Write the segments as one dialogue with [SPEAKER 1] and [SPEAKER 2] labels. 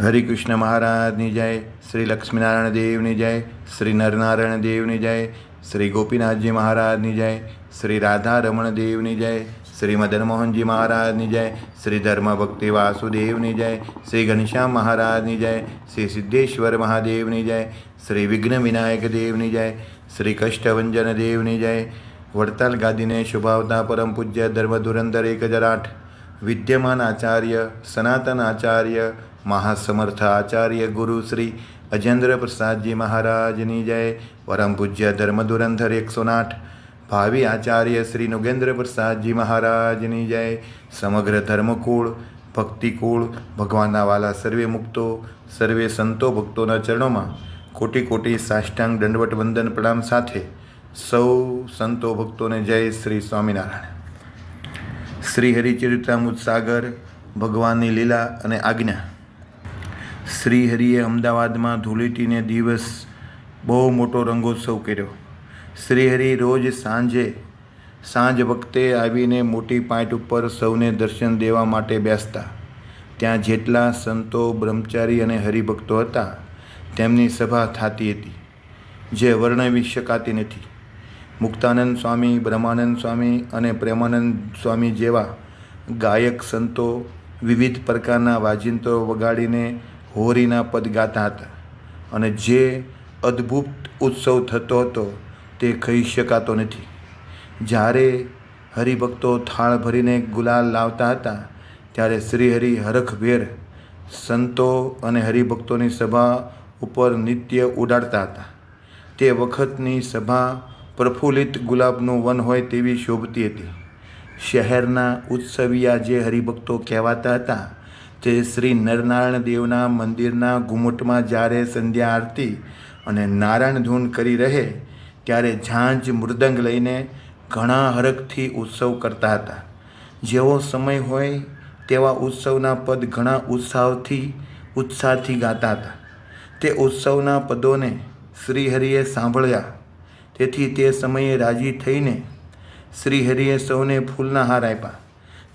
[SPEAKER 1] હરિકૃષ્ણ મહારાજની જય શ્રી લક્ષ્મીનારાયણ દેવની જય શ્રી નરનારાયણ દેવની જય શ્રી ગોપીનાથજી મહારાજની જય શ્રી રાધા રમણ દેવની જય શ્રી મદન મોહનજી મહારાજની જય શ્રી ધર્મ ભક્તિ વાસુદેવની જય શ્રી ઘનશ્યામ મહારાજની જય શ્રી સિદ્ધેશ્વર મહાદેવની જય શ્રી વિઘ્ન વિનાયક દેવની જય શ્રી કષ્ટભંજન દેવની જય વડતાલ ગાદીને શુભાવતા પરમ પૂજ્ય ધર્મ ધુરંધર એક હજાર આઠ વિદ્યમાન આચાર્ય સનાતન આચાર્ય મહાસમર્થ આચાર્ય ગુરુ શ્રી અજેન્દ્ર પ્રસાદજી મહારાજની જય. પરમ પૂજ્ય ધર્મ ધુરંધર એકસો આઠ. ભાવિ આચાર્ય શ્રી નુગેન્દ્ર પ્રસાદજી મહારાજની જય. સમગ્ર ધર્મકુળ, ભક્તિકુળ, ભગવાનના વાલા સર્વે મુક્તો, સર્વે સંતો ભક્તોના ચરણોમાં કોટી કોટી સાષ્ટાંગ દંડવટ વંદન પ્રણામ સાથે સૌ સંતો ભક્તોને જય શ્રી સ્વામિનારાયણ. શ્રી હરિચરિત્રામૃત સાગર, ભગવાનની લીલા અને આજ્ઞા. શ્રી હરિએ અમદાવાદમાં ધૂળેટીને દિવસ બહુ મોટો રંગોત્સવ કર્યો. શ્રીહરિ રોજ સાંજે, સાંજ વખતે આવીને મોટી પાઇટ ઉપર સૌને દર્શન દેવા માટે બેસતા. ત્યાં જેટલા સંતો, બ્રહ્મચારી અને હરિભક્તો હતા, તેમની સભા થતી હતી, જે વર્ણવી શકાતી નથી. મુક્તાનંદ સ્વામી, બ્રહ્માનંદ સ્વામી અને પ્રેમાનંદ સ્વામી જેવા ગાયક સંતો વિવિધ પ્રકારના વાજિંત્રો વગાડીને હોરીના પદ ગાતા હતા અને જે અદ્ભુત ઉત્સવ થતો હતો તે કહી શકાતો નથી. જ્યારે હરિભક્તો થાળ ભરીને ગુલાલ લાવતા હતા, ત્યારે શ્રીહરિ હરખભેર સંતો અને હરિભક્તોની સભા ઉપર નિત્ય ઉડાડતા હતા. તે વખતની સભા પ્રફુલ્લિત ગુલાબનું વન હોય તેવી શોભતી હતી. શહેરના ઉત્સવિયા જે હરિભક્તો કહેવાતા હતા તે શ્રી નરનારાયણ દેવના મંદિરના ઘુમટમાં જ્યારે સંધ્યા આરતી અને નારાયણ ધૂન કરી રહે, ત્યારે ઝાંઝ મૃદંગ લઈને ઘણા હરખથી ઉત્સવ કરતા હતા. જેવો સમય હોય, તેવા ઉત્સવના પદ ઘણા ઉત્સાહથી ઉત્સાહથી ગાતા હતા. તે ઉત્સવના પદોને શ્રીહરિએ સાંભળ્યા. તેથી તે સમયે રાજી થઈને શ્રીહરિએ સૌને ફૂલના હાર આપ્યા.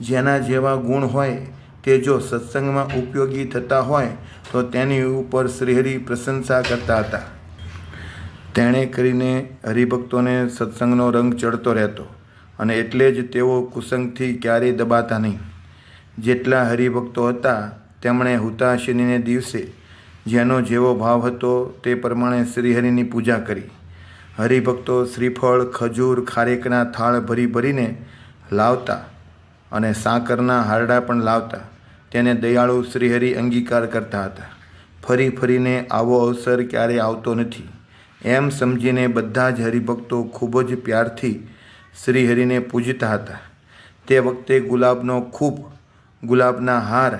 [SPEAKER 1] જેના જેવા ગુણ હોય તે જો સત્સંગમાં ઉપયોગી થતા હોય, તો તેની ઉપર શ્રીહરિ પ્રશંસા કરતા હતા. તેણે કરીને હરિભક્તોને સત્સંગનો રંગ ચડતો રહેતો અને એટલે જ તેઓ કુસંગથી ક્યારેય દબાતા નહીં. જેટલા હરિભક્તો હતા, તેમણે હુતાશનીને દિવસે જેનો જેવો ભાવ હતો તે પ્રમાણે શ્રીહરિની પૂજા કરી. હરિભક્તો શ્રીફળ, ખજૂર, ખારેકના થાળ ભરી ભરીને લાવતા અને સાકરના હારડા પણ લાવતા. તેને દયાળુ શ્રીહરિ અંગીકાર કરતા હતા. ફરી ફરીને આવો અવસર ક્યારેય આવતો નથી. એમ સમજીને બધા જ હરિભક્તો ખૂબ જ પ્યારથી શ્રીહરિને પૂજતા હતા. તે વખતે ગુલાબનો ખૂબ ગુલાબના હાર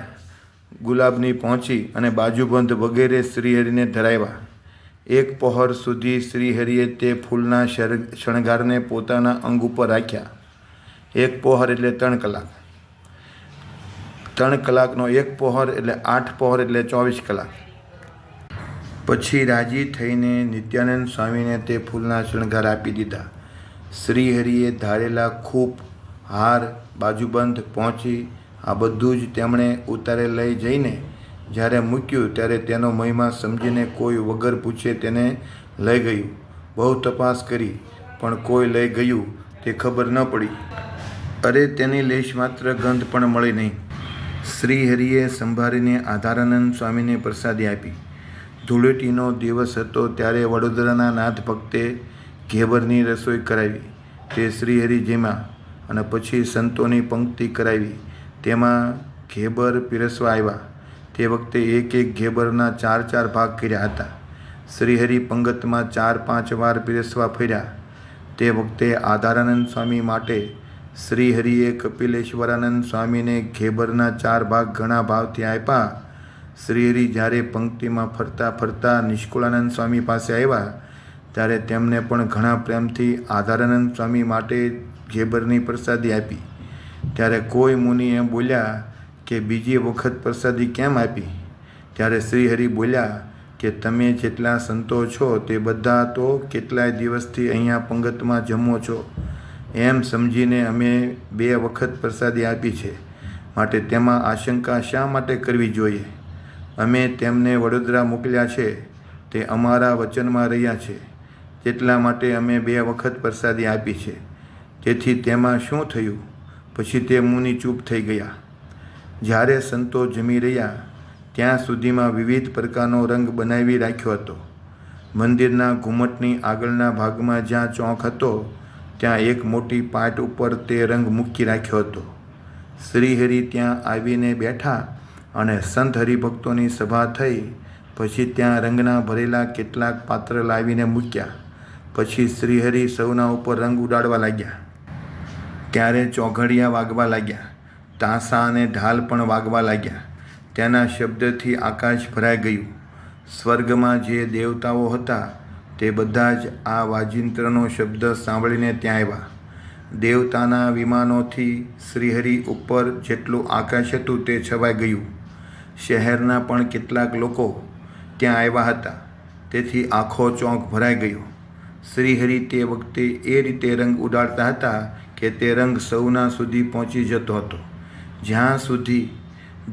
[SPEAKER 1] ગુલાબની પહોંચી અને બાજુબંધ વગેરે શ્રીહરિને ધરાવ્યા. એક પહોર સુધી શ્રીહરિએ તે ફૂલના શણગારને પોતાના અંગ ઉપર રાખ્યા. એક પહોર એટલે ત્રણ કલાક. ત્રણ કલાકનો એક પહોર એટલે આઠ પહોર એટલે ચોવીસ કલાક. પછી રાજી થઈને નિત્યાનંદ સ્વામીને તે ફૂલના શણગાર આપી દીધા. શ્રીહરિએ ધારેલા ખૂબ હાર બાજુબંધ પહોંચી આ બધું જ તેમણે ઉતારે લઈ જઈને જ્યારે મૂક્યું ત્યારે તેનો મહિમા સમજીને કોઈ વગર પૂછે તેને લઈ ગયું. બહુ તપાસ કરી, પણ કોઈ લઈ ગયું તે ખબર ન પડી. અરે તેની લેશ માત્ર ગંધ પણ મળી નહીં. શ્રીહરિએ સંભાળીને આધારાનંદ સ્વામીને પ્રસાદી આપી. ધૂળેટીનો દિવસ હતો ત્યારે વડોદરાના નાથ ભક્તે ઘેબરની રસોઈ કરાવી. તે શ્રીહરિ જેમાં અને પછી સંતોની પંક્તિ કરાવી. તેમાં ઘેબર પીરસવા આવ્યા. તે વખતે એક એક ઘેબરના ચાર ચાર ભાગ કર્યા હતા. શ્રીહરિ પંગતમાં ચાર પાંચ વાર પીરસવા ફર્યા. તે વખતે આધારાનંદ સ્વામી માટે શ્રીહરિએ કપિલેશ્વરાનંદ સ્વામીને ઘેબરના ચાર ભાગ ઘણા ભાવથી આપ્યા. શ્રીહરિ જ્યારે પંક્તિમાં ફરતા ફરતા નિષ્કુળાનંદ સ્વામી પાસે આવ્યા, ત્યારે તેમને પણ ઘણા પ્રેમથી આધારાનંદ સ્વામી માટે ઘેબરની પ્રસાદી આપી. ત્યારે કોઈ મુનિ એમ બોલ્યા કે બીજી વખત પ્રસાદી કેમ આપી? ત્યારે શ્રીહરિ બોલ્યા કે તમે જેટલા સંતો છો તે બધા તો કેટલાય દિવસથી અહીંયા પંગતમાં જમો છો. એમ સમજીને અમે બે વખત પ્રસાદી આપી છે. માટે તેમાં આશંકા શા માટે કરવી જોઈએ? અમે તેમને વડોદરા મોકલ્યા છે. તે અમારા વચનમાં રહ્યા છે. તેટલા માટે અમે બે વખત પ્રસાદી આપી છે. તેથી તેમાં શું થયું? પછી તે મુનિ ચૂપ થઈ ગયા. જ્યારે સંતો જમી રહ્યા, ત્યાં સુધીમાં વિવિધ પ્રકારનો રંગ બનાવી રાખ્યો હતો. મંદિરના ઘુમ્મટની આગળના ભાગમાં જ્યાં ચોક હતો ત્યાં એક મોટી પાટ ઉપર તે રંગ મૂકી રાખ્યો હતો. શ્રીહરિ ત્યાં આવીને બેઠા અને સંત હરિભક્તોની સભા થઈ. પછી ત્યાં રંગના ભરેલા કેટલાક પાત્ર લાવીને મૂક્યા. પછી શ્રીહરિ સૌના ઉપર રંગ ઉડાડવા લાગ્યા. ત્યારે ચોઘડિયા વાગવા લાગ્યા. તાંસા અને ઢાલ પણ વાગવા લાગ્યા. તેના શબ્દથી આકાશ ભરાઈ ગયું. સ્વર્ગમાં જે દેવતાઓ હતા તે બધા જ આ વાજિંત્રનો શબ્દ સાંભળીને ત્યાં આવ્યા. દેવતાના વિમાનોથી શ્રીહરિ ઉપર જેટલું આકાશ હતું તે છવાઈ ગયું. શહેરના પણ કેટલાક લોકો ત્યાં આવ્યા હતા. તેથી આખો ચોંક ભરાઈ ગયો. શ્રીહરિ તે વખતે એ રીતે રંગ ઉડાડતા હતા કે તે રંગ સૌના સુધી પહોંચી જતો હતો. જ્યાં સુધી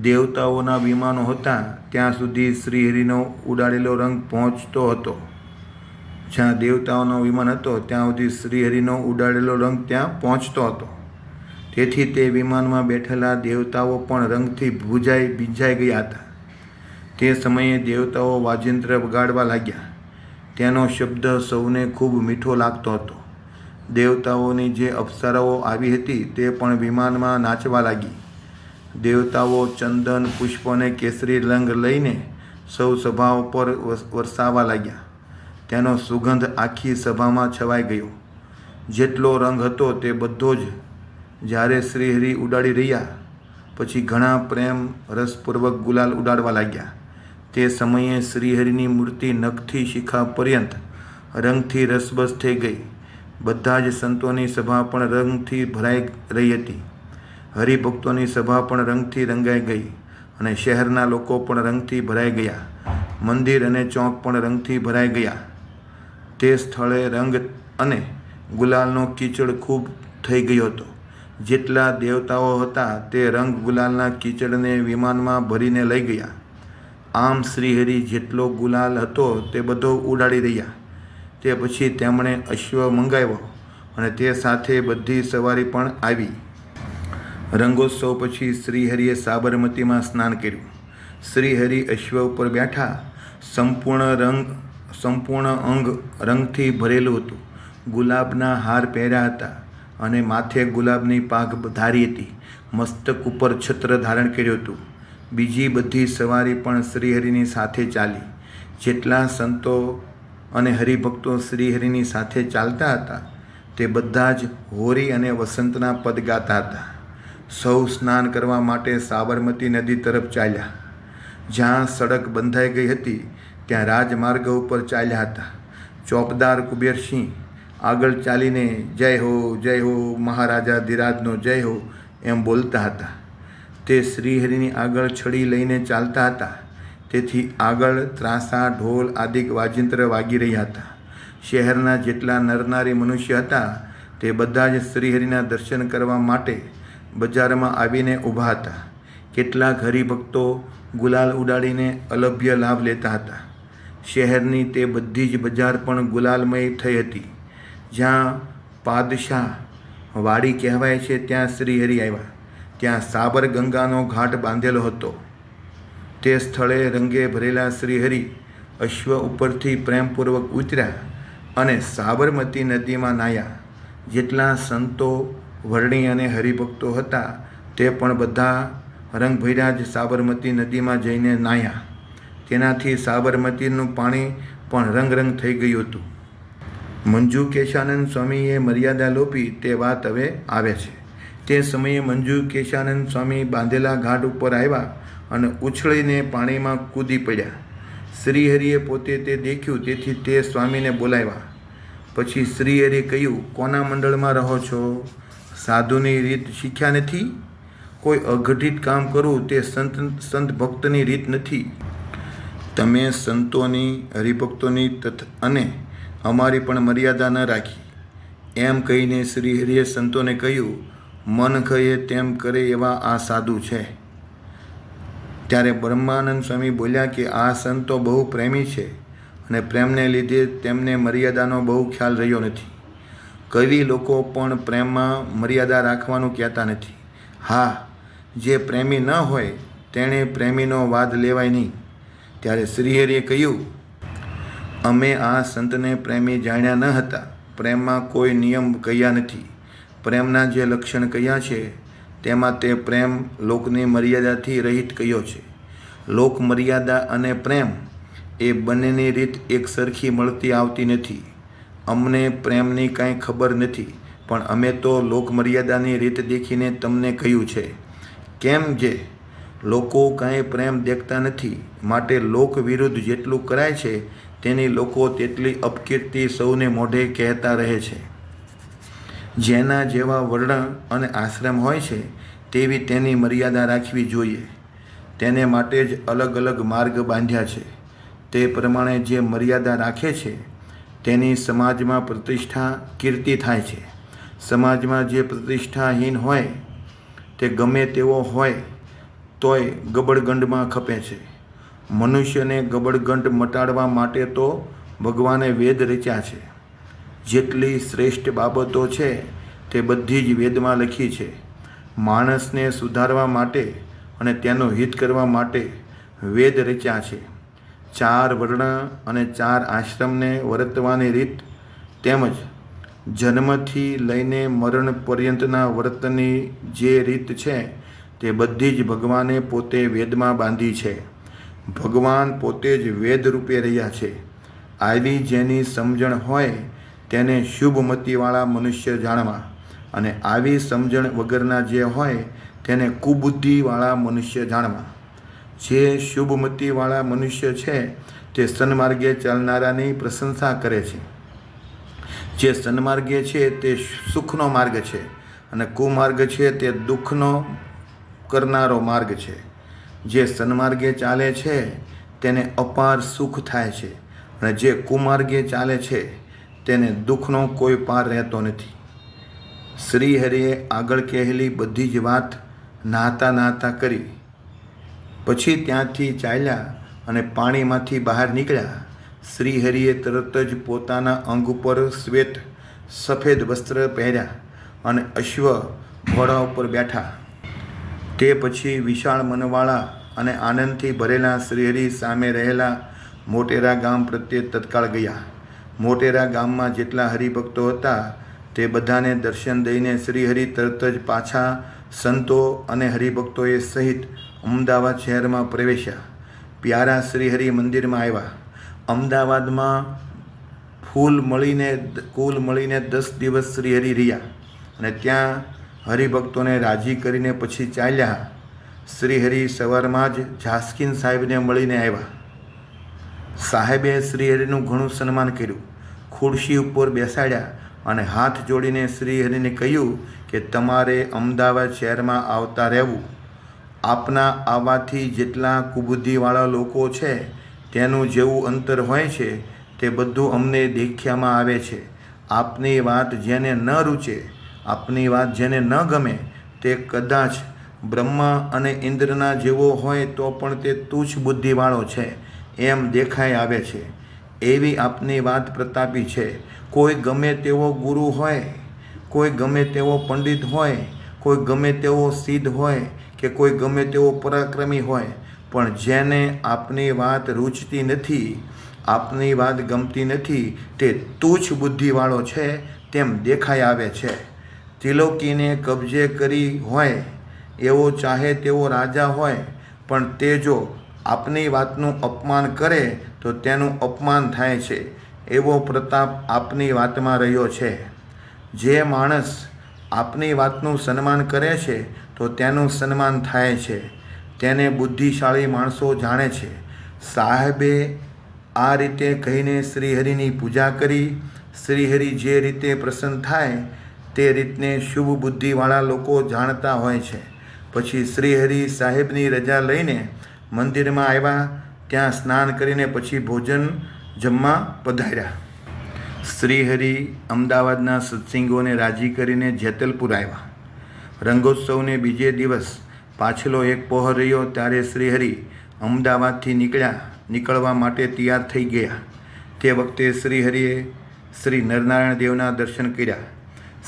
[SPEAKER 1] દેવતાઓના વિમાનો હતા, ત્યાં સુધી શ્રીહરિનો ઉડાડેલો રંગ પહોંચતો હતો. જ્યાં દેવતાઓનો વિમાન હતો, ત્યાં સુધી શ્રીહરિનો ઉડાડેલો રંગ ત્યાં પહોંચતો હતો. તેથી તે વિમાનમાં બેઠેલા દેવતાઓ પણ રંગથી ભૂજાઈ ભીંજાઈ ગયા હતા. તે સમયે દેવતાઓ વાજિંત્ર વગાડવા લાગ્યા. તેનો શબ્દ સૌને ખૂબ મીઠો લાગતો હતો. દેવતાઓની જે અપ્સરાઓ આવી હતી, તે પણ વિમાનમાં નાચવા લાગી. દેવતાઓ ચંદન, પુષ્પ અને કેસરી રંગ લઈને સૌ સભા ઉપર વરસાવા લાગ્યા. તેનો સુગંધ આખી સભામાં છવાઈ ગયો. જેટલો રંગ હતો તે બધો જ જ્યારે શ્રીહરિ ઉડાડી રહ્યા, પછી ઘણા પ્રેમ રસપૂર્વક ગુલાલ ઉડાડવા લાગ્યા. તે સમયે શ્રીહરિની મૂર્તિ નખથી શિખા પર્યંત રંગથી રસબસ થઈ ગઈ. બધા જ સંતોની સભા પણ રંગથી ભરાઈ રહી હતી. હરિભક્તોની સભા પણ રંગથી રંગાઈ ગઈ અને શહેરના લોકો પણ રંગથી ભરાઈ ગયા. મંદિર અને ચોક પણ રંગથી ભરાઈ ગયા. તે સ્થળે રંગ અને ગુલાલનો કીચડ ખૂબ થઈ ગયો હતો. જેટલા દેવતાઓ હતા તે રંગ ગુલાલના કીચડને વિમાનમાં ભરીને લઈ ગયા. આમ શ્રીહરિ જેટલો ગુલાલ હતો તે બધો ઉડાડી રહ્યા. તે પછી તેમણે અશ્વ મંગાવ્યો અને તે સાથે બધી સવારી પણ આવી. રંગોત્સવ પછી શ્રીહરિએ સાબરમતીમાં સ્નાન કર્યું. શ્રીહરિ અશ્વ ઉપર બેઠા, સંપૂર્ણ રંગ સંપૂર્ણ અંગ રંગથી ભરેલું હતું. ગુલાબના હાર પહેર્યા હતા અને માથે ગુલાબની પાઘ ધારી હતી. મસ્તક ઉપર છત્ર ધારણ કર્યું હતું. બીજી બધી સવારી પણ શ્રીહરિની સાથે ચાલી. જેટલા સંતો અને હરિભક્તો શ્રીહરિની સાથે ચાલતા હતા, તે બધા જ હોરી અને વસંતના પદ ગાતા હતા. સૌ સ્નાન કરવા માટે સાબરમતી નદી તરફ ચાલ્યા. જ્યાં સડક બંધાઈ ગઈ હતી ત્યાં રાજમાર્ગ ઉપર ચાલ્યા હતા. ચોપદાર કુબેરસિંહ આગળ ચાલીને, જય હો જય હો, મહારાજા ધીરાજનો, જય હો, એમ બોલતા હતા. તે શ્રીહરિની આગળ છડી લઈને ચાલતા હતા. તેથી આગળ ત્રાસા, ઢોલ આદિક વાજિંત્ર વાગી રહ્યા હતા. શહેરના જેટલા નરનારી મનુષ્ય હતા, તે બધા જ શ્રીહરિના દર્શન કરવા માટે બજારમાં આવીને ઊભા હતા. કેટલાક હરિભક્તો ગુલાલ ઉડાડીને અલભ્ય લાભ લેતા હતા. શહેરની તે બધી જ બજાર પણ ગુલાલમય થઈ હતી. જ્યાં પાદશાહ વાડી કહેવાય છે, ત્યાં શ્રીહરિ આવ્યા. ત્યાં સાબર ગંગાનો ઘાટ બાંધેલો હતો. તે સ્થળે રંગે ભરેલા શ્રીહરિ અશ્વ ઉપરથી પ્રેમપૂર્વક ઉતર્યા અને સાબરમતી નદીમાં નાહ્યા. જેટલા સંતો, વર્ણી અને હરિભક્તો હતા, તે પણ બધા રંગભર્યા જ સાબરમતી નદીમાં જઈને નાહ્યા. તેનાથી સાબરમતીનું પાણી પણ રંગ રંગ થઈ ગયું હતું. મંજુ કેશાનંદ સ્વામીએ મર્યાદા લોપી તે વાત હવે આવે છે. તે સમયે મંજુ કેશાનંદ સ્વામી બાંધેલા ઘાટ ઉપર આવ્યા અને ઉછળીને પાણીમાં કૂદી પડ્યા. શ્રીહરિએ પોતે તે દેખ્યું, તેથી તે સ્વામીને બોલાવ્યા. પછી શ્રીહરિએ કહ્યું, કોના મંડળમાં રહો છો? સાધુની રીત શીખ્યા નથી? કોઈ અઘટિત કામ કરવું તે સંત સંત ભક્તની રીત નથી. તમે સંતોની, હરિભક્તોની તથ અને અમારી પણ મર્યાદા ન રાખી. એમ કહીને શ્રી હરિએ સંતોને કહ્યું, મન કહે તેમ કરે એવા આ સાધુ છે. ત્યારે બ્રહ્માનંદ સ્વામી બોલ્યા કે, આ સંતો બહુ પ્રેમી છે અને પ્રેમને લીધે તેમને મર્યાદાનો બહુ ખ્યાલ રહ્યો નથી. કવિ લોકો પણ પ્રેમમાં મર્યાદા રાખવાનું કહેતા નથી. હા, જે પ્રેમી ન હોય, તેણે પ્રેમીનો વાદ લેવાય નહીં. ત્યારે શ્રીહરિએ કહ્યું, અમે આ સંતને પ્રેમી જાણ્યા ન હતા. પ્રેમમાં કોઈ નિયમ કહ્યા નથી. પ્રેમના જે લક્ષણ કહ્યા છે, તેમાં તે પ્રેમ લોકની મર્યાદાથી રહિત કહ્યો છે. લોક મર્યાદા અને પ્રેમ એ બંનેની રીત એક સરખી મળતી આવતી નથી. અમને પ્રેમની કાંઈ ખબર નથી, પણ અમે તો લોક મર્યાદાની રીત દેખીને તમને કહ્યું છે. કેમ જે લોકો કાંઈ પ્રેમ દેખતા નથી. માટે લોક વિરુદ્ધ જેટલું કરાય છે, તેની લોકો તેટલી અપકીર્તિ સૌને મોઢે કહેતા રહે છે. જેના જેવા વર્ણ અને આશ્રમ હોય છે, તેવી તેની મર્યાદા રાખવી જોઈએ. તેને માટે જ અલગ અલગ માર્ગ બાંધ્યા છે. તે પ્રમાણે જે મર્યાદા રાખે છે, તેની સમાજમાં પ્રતિષ્ઠા, કીર્તિ થાય છે. સમાજમાં જે પ્રતિષ્ઠાહીન હોય, તે ગમે તેવો હોય તોય ગબડગંડમાં ખપે છે. મનુષ્યને ગબડગંડ મટાડવા માટે તો ભગવાને વેદ રચ્યા છે. જેટલી શ્રેષ્ઠ બાબતો છે તે બધી જ વેદમાં લખી છે. માણસને સુધારવા માટે અને તેનું હિત કરવા માટે વેદ રચ્યા છે. ચાર વર્ણ અને ચાર આશ્રમને વર્તવાની રીત તેમજ જન્મથી લઈને મરણ પર્યંતના વર્તનની જે રીત છે તે બધી જ ભગવાને પોતે વેદમાં બાંધી છે. ભગવાન પોતે જ વેદ રૂપે રહ્યા છે. આવી જેની સમજણ હોય તેને શુભમતીવાળા મનુષ્ય જાણવા અને આવી સમજણ વગરના જે હોય તેને કુબુદ્ધિવાળા મનુષ્ય જાણવા. જે શુભમતીવાળા મનુષ્ય છે તે સન્માર્ગે ચાલનારાની પ્રશંસા કરે છે. જે સન્માર્ગે છે તે સુખનો માર્ગ છે અને કુમાર્ગ છે તે દુઃખનો કરનારો માર્ગ છે. જે સન્માર્ગે ચાલે છે, તેને અપાર સુખ થાય છે. અને જે કુમાર્ગે ચાલે છે, તેને દુઃખનો કોઈ પાર રહેતો નથી. શ્રી હરિએ આગળ કહેલી બધી જ વાત નાહતા નાહતા કરી. પછી ત્યાંથી ચાલ્યા અને પાણીમાંથી બહાર નીકળ્યા. શ્રી હરિએ તરત જ પોતાના અંગ ઉપર શ્વેત સફેદ વસ્ત્ર પહેર્યા અને અશ્વ ઘોડા ઉપર બેઠા. તે પછી વિશાળ મનવાળા અને આનંદથી ભરેલા શ્રીહરિ સામે રહેલા મોટેરા ગામ પ્રત્યે તત્કાળ ગયા. મોટેરા ગામમાં જેટલા હરિભક્તો હતા, તે બધાને દર્શન દઈને શ્રીહરિ તરત જ પાછા સંતો અને હરિભક્તોએ સહિત અમદાવાદ શહેરમાં પ્રવેશ્યા. પ્યારા શ્રીહરિ મંદિરમાં આવ્યા. અમદાવાદમાં ફૂલ મળીને કુલ મળીને દસ દિવસ શ્રીહરિ રહ્યા અને ત્યાં હરિભક્તોને રાજી કરીને પછી ચાલ્યા. શ્રીહરિ સવારમાં જ ઝાસ્કિન સાહેબને મળીને આવ્યા. સાહેબે શ્રીહરિનું ઘણું સન્માન કર્યું. ખુરશી ઉપર બેસાડ્યા અને હાથ જોડીને શ્રીહરિને કહ્યું કે તમારે અમદાવાદ શહેરમાં આવતા રહેવું. આપના આવવાથી જેટલા કુબુદ્ધિવાળા લોકો છે, તેનું જેવું અંતર હોય છે, તે બધું અમને દેખ્યામાં આવે છે. આપની વાત જેને ન રૂચે આપની વાત જેને ન ગમે તે કદાચ બ્રહ્મા અને ઇન્દ્રના જેવો હોય તો પણ તે તુચ્છ બુદ્ધિવાળો છે, એમ દેખાઈ આવે છે. એવી આપની વાત પ્રતાપી છે. કોઈ ગમે તેવો ગુરુ હોય, કોઈ ગમે તેવો પંડિત હોય, કોઈ ગમે તેવો સિદ્ધ હોય કે કોઈ ગમે તેવો પરાક્રમી હોય, પણ જેને આપની વાત રૂચતી નથી, આપની વાત ગમતી નથી, તે તુચ્છ બુદ્ધિવાળો છે, તેમ દેખાઈ આવે છે. ત્રિલોકીને કબજે કરી હોય, એવો ચાહે તેવો રાજા હોય, પણ તે જો આપની વાતનું અપમાન કરે, તો તેનું અપમાન થાય છે. એવો પ્રતાપ આપની વાતમાં રહ્યો છે. જે માણસ આપની વાતનું સન્માન કરે છે, તો તેનું સન્માન થાય છે. તેને બુદ્ધિશાળી માણસો જાણે છે. સાહેબે આ રીતે કહીને શ્રીહરિની પૂજા કરી. શ્રીહરિ જે રીતે પ્રસન્ન થાય તે રીતને શુભ બુદ્ધિવાળા લોકો જાણતા હોય છે. પછી શ્રીહરિ સાહેબની રજા લઈને મંદિરમાં આવ્યા. ત્યાં સ્નાન કરીને પછી ભોજન જમવા પધાર્યા. શ્રીહરિ અમદાવાદના સત્સંગોને રાજી કરીને જેતલપુર આવ્યા. રંગોત્સવને બીજે દિવસ પાછલો એક પહોર રહ્યો ત્યારે શ્રીહરિ અમદાવાદથી નીકળ્યા. નીકળવા માટે તૈયાર થઈ ગયા. તે વખતે શ્રીહરિએ શ્રી નરનારાયણ દેવના દર્શન કર્યા.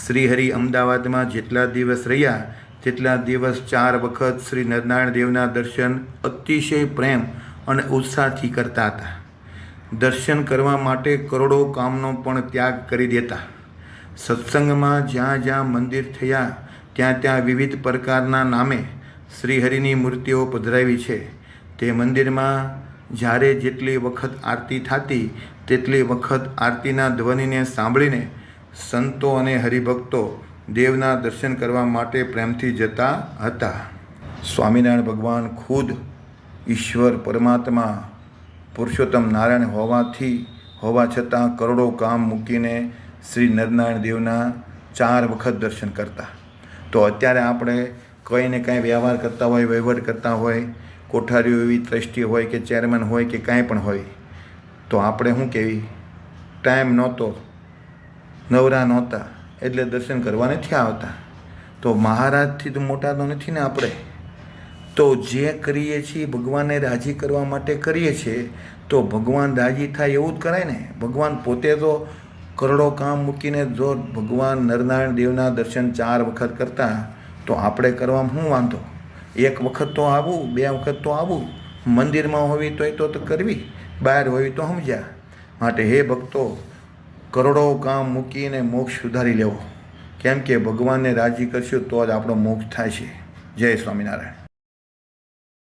[SPEAKER 1] શ્રીહરિ અમદાવાદમાં જેટલા દિવસ રહ્યા, તેટલા દિવસ ચાર વખત શ્રી નરનારાયણ દેવના દર્શન અતિશય પ્રેમ અને ઉત્સાહથી કરતા હતા. દર્શન કરવા માટે કરોડો કામનો પણ ત્યાગ કરી દેતા. સત્સંગમાં જ્યાં જ્યાં મંદિર થયા, ત્યાં ત્યાં વિવિધ પ્રકારના નામે શ્રીહરિની મૂર્તિઓ પધરાવી છે. તે મંદિરમાં જ્યારે જેટલી વખત આરતી થતી, તેટલી વખત આરતીના ધ્વનિને સાંભળીને સંતો અને હરિભક્તો દેવના દર્શન કરવા માટે પ્રેમથી જતા હતા. સ્વામિનારાયણ ભગવાન ખુદ ઈશ્વર પરમાત્મા પુરુષોત્તમ નારાયણ હોવાથી, હોવા છતાં કરોડો કામ મૂકીને શ્રી નરનારાયણ દેવના ચાર વખત દર્શન કરતા. તો અત્યારે આપણે કંઈ કાંઈ વ્યવહાર કરતા હોય, વહીવટ કરતા હોય, કોઠારીઓ એવી ટ્રસ્ટી હોય કે ચેરમેન હોય કે કાંઈ પણ હોય, તો આપણે શું કહેવી? ટાઈમ નહોતો. નવરા નહોતા, એટલે દર્શન કરવા નથી આવતા તો મહારાજથી તો મોટા તો નથી ને આપણે? તો જે કરીએ છીએ, ભગવાનને રાજી કરવા માટે કરીએ છીએ, તો ભગવાન રાજી થાય એવું જ કરાય ને? ભગવાન પોતે તો કરોડો કામ મૂકીને જો ભગવાન નરનારાયણ દેવના દર્શન ચાર વખત કરતા, તો આપણે કરવામાં શું વાંધો? એક વખત તો આવું, બે વખત તો આવું. મંદિરમાં હોવી તોય તો કરવી, બહાર હોવી તો સમજ્યા. માટે હે ભક્તો કરોડો કામ મૂકીને મોક્ષ સુધારી લેવો. કેમ કે ભગવાનને રાજી કરશું તો જ આપણો મોક્ષ થાય છે. જય સ્વામિનારાયણ.